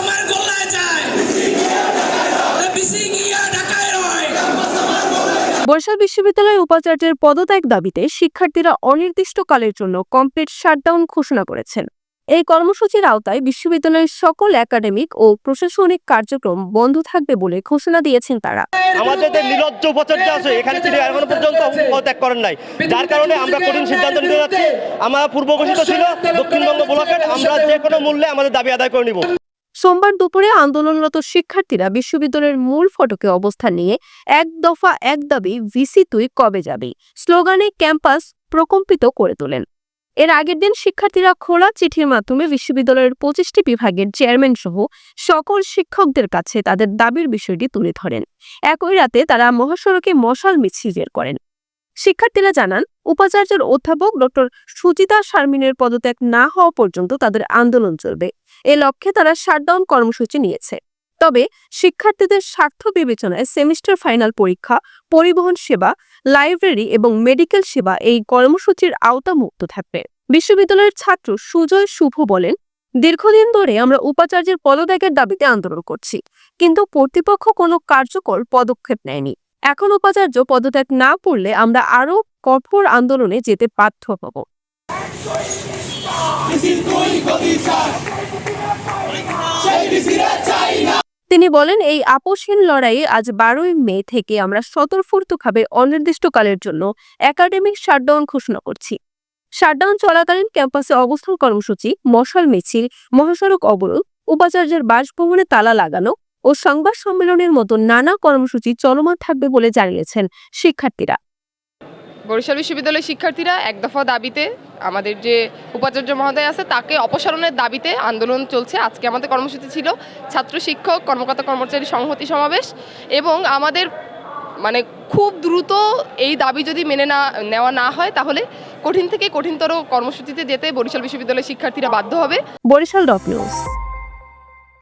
আমার গোল্লায় যায়। বরিশাল বিশ্ববিদ্যালয়ের উপাচার্যের পদত্যাগ দাবিতে শিক্ষার্থীরা অনির্দিষ্টকালের জন্য কমপ্লিট শাটডাউন ঘোষণা করেছেন। এই কর্মসূচির আওতায় বিশ্ববিদ্যালয়ের সকল একাডেমিক ও প্রশাসনিক কার্যক্রম বন্ধ থাকবে বলে ঘোষণা দিয়েছেন তারা। আমাদের যে নির্লজ্জ উপাচার্য আছে এখানে তিনি এখনও পর্যন্ত পদত্যাগ করেন নাই। যার কারণে আমরা কঠিন সিদ্ধান্ত নিতে যাচ্ছি। আমার পূর্ব ঘোষিত ছিল দক্ষিণবঙ্গ ব্লকের আমরা যে কোনো মূল্যে আমাদের দাবি আদায় করে নিব। সোমবার দুপুরে আন্দোলনরত শিক্ষার্থীরা বিশ্ববিদ্যালয়ের মূল ফটকে অবস্থান নিয়ে এক দফা এক দাবি, ভিসি তুই কবে যাবি? স্লোগানে ক্যাম্পাস প্রকম্পিত করে তোলেন। এর আগের দিন শিক্ষার্থীরা খোলা চিঠির মাধ্যমে বিশ্ববিদ্যালয়ের পঁচিশটি বিভাগের চেয়ারম্যান সহ সকল শিক্ষকদের কাছে তাদের দাবির বিষয়টি তুলে ধরেন। একই রাতে তারা মহাসড়কে মশাল মিছিল বের করেন। শিক্ষার্থীরা জানান, উপাচার্যের অধ্যাপক ডক্টর সুচিতা শারমিনের পদত্যাগ না হওয়া পর্যন্ত তাদের আন্দোলন চলবে। এ লক্ষ্যে তারা শাটডাউন কর্মসূচি নিয়েছে। তবে শিক্ষার্থীদের স্বার্থ বিবেচনায় সেমিস্টার ফাইনাল পরীক্ষা, পরিবহন সেবা, লাইব্রেরি এবং মেডিকেল সেবা এই কর্মসূচির আওতামুক্ত থাকবে। বিশ্ববিদ্যালয়ের ছাত্র সুজয় শুভ বলেন, দীর্ঘদিন ধরে আমরা উপাচার্যের পদত্যাগের দাবিতে আন্দোলন করছি, কিন্তু কর্তৃপক্ষ কোনো কার্যকর পদক্ষেপ নেয়নি। এখন উপাচার্য পদত্যাগ না করলে আমরা আরও কঠোর আন্দোলনে যেতে বাধ্য হব। তিনি বলেন, এই আপোষহীন লড়াইয়ে আজ বারোই মে থেকে আমরা স্বতঃস্ফূর্তভাবে অনির্দিষ্টকালের জন্য একাডেমিক শাটডাউন ঘোষণা করছি। শাটডাউন চলাকালীন ক্যাম্পাসে অবস্থান কর্মসূচি, মশাল মিছিল, মহাসড়ক অবরোধ, উপাচার্যের বাসভবনে তালা লাগানো ও সংবাদ সম্মেলনের মতো নানা কর্মসূচি চলমান থাকবে বলে জানিয়েছেন শিক্ষার্থীরা। বরিশাল বিশ্ববিদ্যালয়ের শিক্ষার্থীরা এক দফা দাবিতে আমাদের যে উপাচার্য মহোদয় আছে তাকে অপসারণের দাবিতে আন্দোলন চলছে। আজকে আমাদের কর্মসূচি ছিল ছাত্র শিক্ষক কর্মকর্তা কর্মচারী সংহতি সমাবেশ এবং আমাদের মানে খুব দ্রুত এই দাবি যদি মেনে না নেওয়া না হয় তাহলে কঠিন থেকে কঠিনতর কর্মসূচিতে যেতে বরিশাল বিশ্ববিদ্যালয়ের শিক্ষার্থীরা বাধ্য হবে। Barishal dot news.